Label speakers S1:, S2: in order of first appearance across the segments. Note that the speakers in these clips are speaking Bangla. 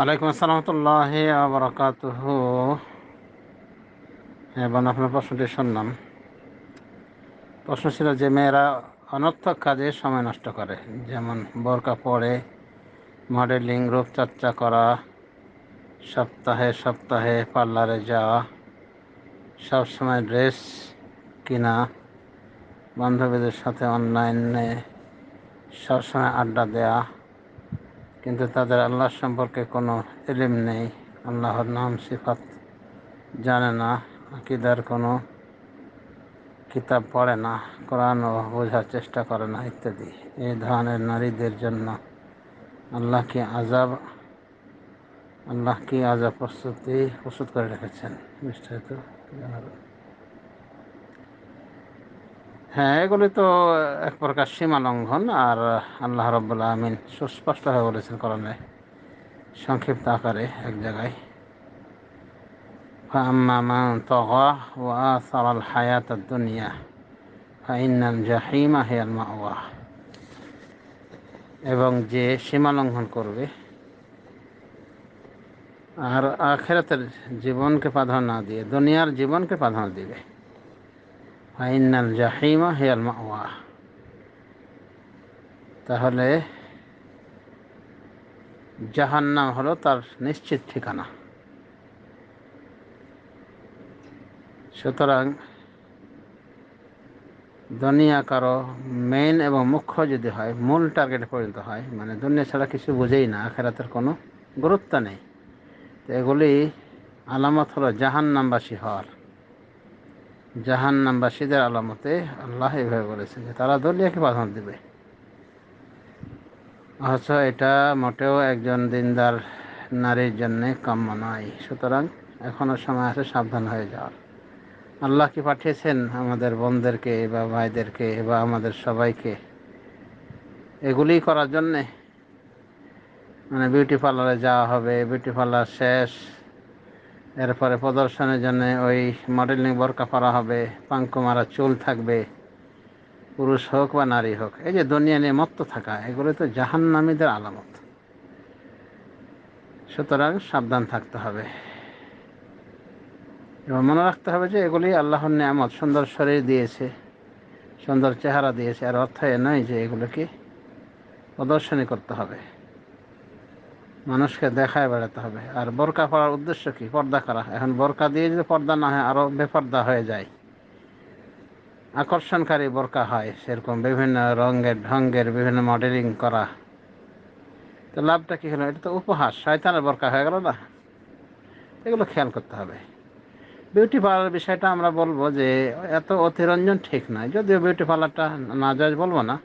S1: ওয়ালাইকুম আসসালামতুল্লাহ আবরাকাত এবং আপনার প্রশ্নটি শুনলাম। প্রশ্ন ছিল যে, মেয়েরা অনর্থক কাজে সময় নষ্ট করে, যেমন বোরকা পরে, মডেলিং, রূপচর্চা করা, সপ্তাহে সপ্তাহে পার্লারে যাওয়া, সবসময় ড্রেস কিনা, বান্ধবীদের সাথে অনলাইনে সবসময় আড্ডা দেয়া কিন্তু তাদের আল্লাহ সম্পর্কে কোনো এলিম নেই। আল্লাহর নাম, সিফাত জানে না, আকিদার কোনো কিতাব পড়ে না, কোরআন বোঝার চেষ্টা করে না ইত্যাদি। এই ধরনের নারীদের জন্য আল্লাহ কি আজাব আল্লাহ কি আজাব প্রস্তুতি প্রস্তুত করে রেখেছেন? বিস্তারিত জানাবেন। হ্যাঁ এগুলি তো এক প্রকার সীমা লঙ্ঘন আর আল্লাহ রব্বুল্লা আমিন সুস্পষ্টভাবে বলেছেন করণে সংক্ষিপ্ত আকারে এক জায়গায় فأما من طغى وآثر الحياة الدنيا فإن الجحيم هي المأوى এবং যে সীমা লঙ্ঘন করবে আর আখেরাতের জীবনকে প্রাধান্য না দিয়ে দুনিয়ার জীবনকে প্রাধান্য দিবে আইনাল জাহিমা হেয়াল মাওয়া তাহলে জাহান্নাম হলো তার নিশ্চিত ঠিকানা। সুতরাং দুনিয়া কারও মেইন এবং মুখ্য যদি হয়, মূল টার্গেটে পরিণত হয় মানে দুনিয়া ছাড়া কিছু বুঝেই না, আখেরাতের কোনো গুরুত্ব নেই। তো এগুলি আলামত হলো জাহান্নামবাসী হওয়ার। জাহান্নামবাসীদের আলামতে আল্লাহ এভাবে বলেছেন যে তারা দলিয়াকে প্রাধান্য দেবে। অথচ এটা মোটেও একজন দিনদার নারীর জন্যে কাম্য নয়। সুতরাং এখনও সময় আছে সাবধান হয়ে যাওয়ার। আল্লাহ কি পাঠিয়েছেন আমাদের বোনদেরকে বা ভাইদেরকে বা আমাদের সবাইকে? এগুলি করার জন্যে? মানে বিউটি পার্লারে যাওয়া হবে বিউটি পার্লার শেষ এরপরে প্রদর্শনের জন্য ওই মডেলিং বরকা পরা হবে, পাঙ্কু মারা চুল থাকবে, পুরুষ হোক বা নারী হোক, এই যে দুনিয়া নিয়ে মত্ত থাকা, এগুলো তো জাহান্নামীদের আলামত। সুতরাং সাবধান থাকতে হবে। এবং মনে রাখতে হবে যে এগুলি আল্লাহর নিয়ামত, সুন্দর শরীর দিয়েছে, সুন্দর চেহারা দিয়েছে আর অর্থ এ নয় যে এগুলোকে প্রদর্শনী করতে হবে। মানুষকে দেখায় বেড়াতে হবে আর বোরকা পড়ার উদ্দেশ্য কি পর্দা করা এখন বোরকা দিয়ে যদি পর্দা না হয় আরও বেপর্দা হয়ে যায় আকর্ষণকারী বোরকা হয় সেরকম বিভিন্ন রঙের ঢঙ্গের বিভিন্ন মডেলিং করা তো লাভটা কী হলো এটা তো উপহাস শয়তানের বোরকা হয়ে গেল না এগুলো খেয়াল করতে হবে বিউটি পার্লার বিষয়টা আমরা বলব যে এত অতিরঞ্জন ঠিক নয় যদিও বিউটি পার্লারটা না যায় বলব না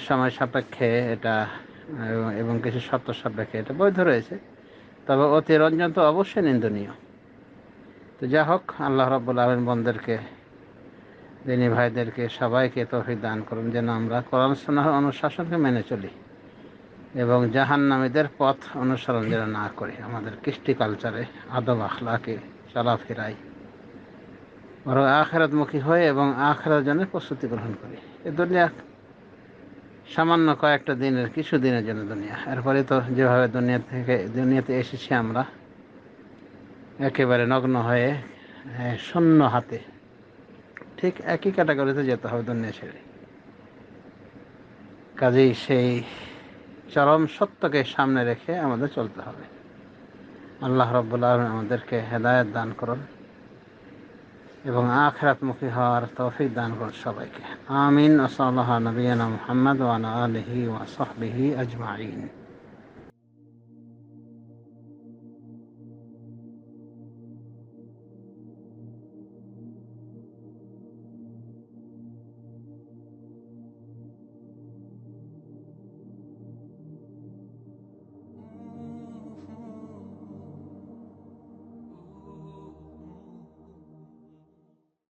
S1: সময় সাপেক্ষে এটা এবং কিছু শর্ত সাপেক্ষে এটা বৈধ রয়েছে। তবে অতিরঞ্জন তো অবশ্যই নিন্দনীয়। তো যা হোক, আল্লাহ রব্বুল আলম বন্ধেরকে দিনী ভাইদেরকে সবাইকে তফিক দান করুন, যেন আমরা কোরআন সোনার অনুশাসনকে মেনে চলি এবং জাহান্নামীদের পথ অনুসরণ যেন না করি। আমাদের কৃষ্টি কালচারে, আদব আখলাকে চলাফেরাই বরং আখেরাতমুখী হয়ে এবং আখেরার জন্য প্রস্তুতি গ্রহণ করি। এ দুনিয়া সামান্য কয়েকটা দিনের, কিছু দিনের জন্য দুনিয়া। এরপরে তো যেভাবে দুনিয়া থেকে, দুনিয়াতে এসেছি আমরা, একেবারে নগ্ন হয়ে শূন্য হাতে। ঠিক একই ক্যাটাগরিতে যেতে হবে দুনিয়া ছেড়ে। কাজেই সেই চরম সত্যকে সামনে রেখে আমাদের চলতে হবে। আল্লাহ রব্বুল্লাহ আমাদেরকে হেদায়ত দান করুন। এবং আখরাতমুখী হওয়ার তৌফিক দান করুন সবাইকে। আমিন ওসল্লাহ নবীনা মোহাম্মদ ওয়ান আলহি ওয়াসবিহি আজমাইন।